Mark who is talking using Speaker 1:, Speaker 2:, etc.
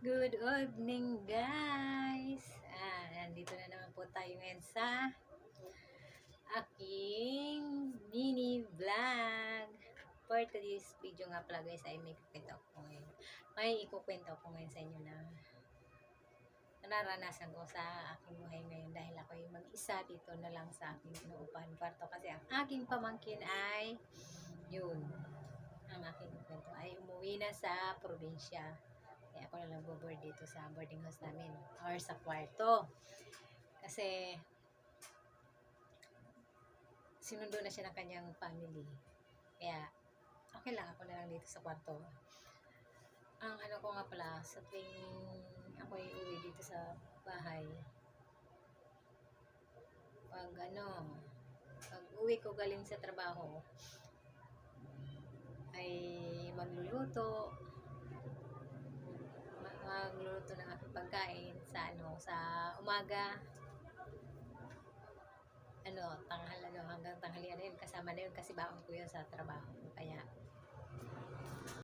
Speaker 1: Good evening guys! Ah, nandito na naman po tayo ngayon sa aking mini vlog. For today's video nga pala guys ay may kukwento ko ngayon. May ikukwento ko ngayon sa inyo na naranasan ko sa aking buhay ngayon dahil ako ay mag-isa dito na lang sa aking inuupahan kwarto kasi ang aking pamangkin ay yun ang aking kwento ay umuwi na sa probinsya kaya ako na lang board dito sa boarding house namin or sa kwarto. Kasi sinundo na siya ng kanyang family. Kaya okay lang ako na lang dito sa kwarto. Ang ano ko nga pala sa tuwing ako ay uwi dito sa bahay pag ano pag uwi ko galing sa trabaho ay magluluto ma- magluluto ng aking pagkain sa ano sa umaga. Ano tanghal ano hanggang tanghalian na yun. Kasama na yun kasi baon ko yun sa trabaho. Kaya